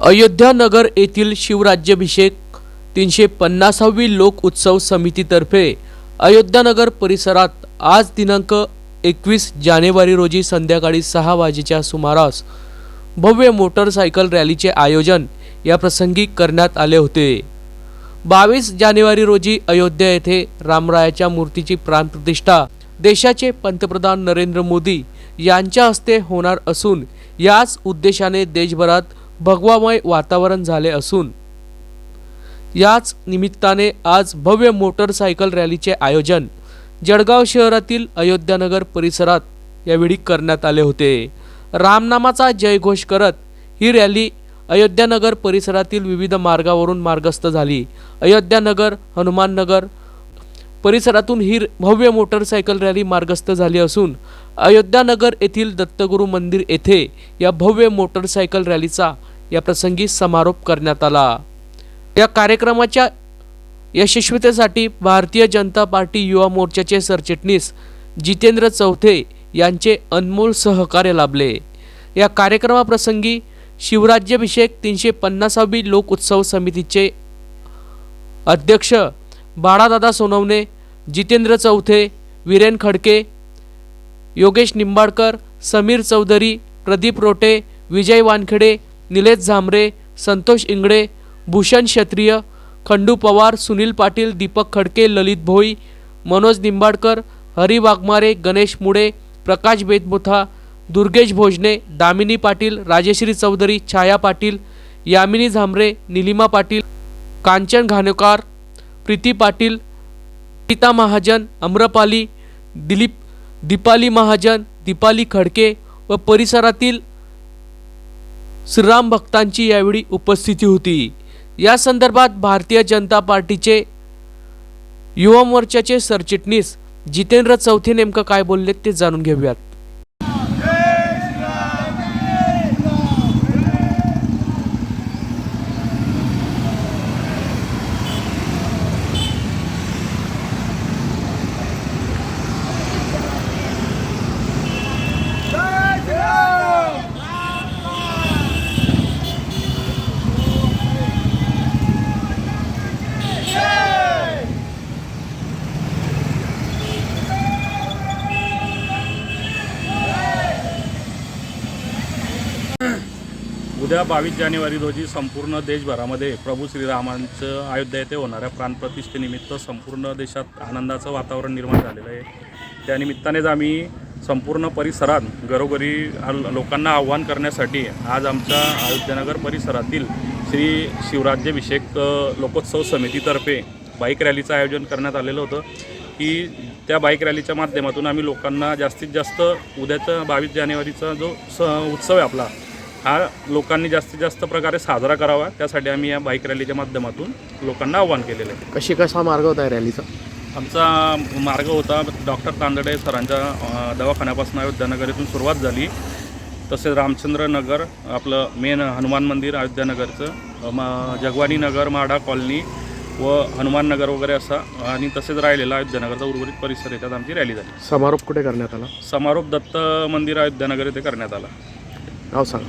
अयोध्या नगर येथील शिवराज्याभिषेक तीनशे पन्नासावी लोक उत्सव समितीतर्फे अयोध्यानगर परिसरात आज दिनांक एकवीस जानेवारी रोजी संध्याकाळी सहा वाजेच्या सुमारास भव्य मोटरसायकल रॅलीचे आयोजन या प्रसंगी करण्यात आले होते. बावीस जानेवारी रोजी अयोध्या येथे रामरायाच्या मूर्तीची प्राणप्रतिष्ठा देशाचे पंतप्रधान नरेंद्र मोदी यांच्या हस्ते होणार असून याच उद्देशाने देशभरात भगवामय वातावरण झाले असून याच निमित्ताने आज भव्य मोटरसायकल रॅलीचे आयोजन जळगाव शहरातील अयोध्यानगर परिसरात यावेळी करण्यात आले होते. रामनामाचा जयघोष करत ही रॅली अयोध्यानगर परिसरातील विविध मार्गावरून मार्गस्थ झाली. अयोध्यानगर हनुमाननगर परिसरातून ही भव्य मोटरसायकल रॅली मार्गस्थ झाली असून अयोध्यानगर येथील दत्तगुरू मंदिर येथे या भव्य मोटरसायकल रॅलीचा या प्रसंगी समारोप करण्यात आला. या कार्यक्रमाच्या यशस्वीतेसाठी भारतीय जनता पार्टी युवा मोर्चाचे सरचिटणीस जितेंद्र चौथे यांचे अनमोल सहकार्य लाभले. या कार्यक्रमाप्रसंगी शिवराज्याभिषेक तीनशे पन्नासावी लोकउत्सव समितीचे अध्यक्ष बाळादादा सोनवणे जितेंद्र चौथे वीरेन खडके योगेश निंबाडकर समीर चौधरी प्रदीप रोटे विजय वानखेडे निलेश झांबरे संतोष इंगडे भूषण क्षत्रिय खंडू पवार सुनील पाटील दीपक खडके ललित भोई मनोज निंबाडकर हरी वाघमारे गणेश मुडे प्रकाश बेदमुथा दुर्गेश भोजने दामिनी पाटील राजेश्री चौधरी छाया पाटील यामिनी झांबरे निलिमा पाटील कांचन घाणेकर प्रीती पाटील प्रीता महाजन अम्रपाली दिलीप दीपाली महाजन दीपाली खडके व परिसरातील श्रीराम भक्तांची यावेळी उपस्थिती होती. या संदर्भात भारतीय जनता पार्टीचे युवा मोर्चाचे सरचिटणीस जितेंद्र चौथे नेमकं काय बोलले ते जाणून घेऊयात. उद्या बावीस जानेवारी रोजी संपूर्ण देशभरामध्ये प्रभू श्रीरामांचं अयोध्या येथे होणाऱ्या प्राणप्रतिष्ठेनिमित्त संपूर्ण देशात आनंदाचं वातावरण निर्माण झालेलं आहे. त्यानिमित्तानेच आम्ही संपूर्ण परिसरात घरोघरी लोकांना आव्हान करण्यासाठी आज आमच्या अयोध्यानगर परिसरातील श्री शिवराज्याभिषेक लोकोत्सव समितीतर्फे बाईक रॅलीचं आयोजन करण्यात आलेलं होतं की त्या बाईक रॅलीच्या माध्यमातून आम्ही लोकांना जास्तीत जास्त उद्याचा बावीस जानेवारीचा जो स उत्सव आहे आपला हा लोकांनी जास्तीत जास्त प्रकारे साजरा करावा. त्यासाठी आम्ही या बाईक रॅलीच्या माध्यमातून लोकांना आव्हान केलेलं आहे. कशी कसा मार्ग होता रॅलीचा आमचा मार्ग होता डॉक्टर तांदडे सरांच्या दवाखान्यापासून अयोध्यानगर इथून सुरुवात झाली. तसेच रामचंद्र नगर आपलं मेन हनुमान मंदिर अयोध्यानगरचं म जगवानी नगर माडा कॉलनी व हनुमान नगर वगैरे असा आणि तसेच राहिलेला अयोध्यानगरचा उर्वरित परिसर येतात आमची रॅली झाली. समारोप कुठे करण्यात आला? समारोप दत्त मंदिर अयोध्यानगर येथे करण्यात आला. नाव सांगा.